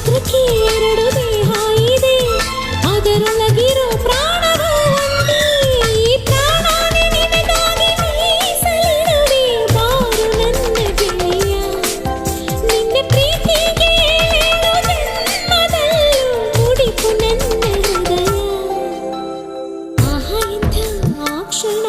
ರಾತ್ರಿಕಿ ಎರಡು ದೇಹ ಇದೆ ಅದರೊಳಗಿರೋ ಪ್ರಾಣವೂ ಒಂದೇ ಈ ಪ್ರಾಣನೇ ನಿನಗಾಗಿ ಮೀಸಲಿಡುವೆ ಬಾರು ನನ್ನ ಗೆಳೆಯ ನಿನ್ನ ಪ್ರೀತಿಗೆ ಜನ್ಮದಲ್ಲೂ ಮುಡಿಪು ನನ್ನ ಹೃದಯ ಆಹ ಇಂಥ ಆ ಕ್ಷಣ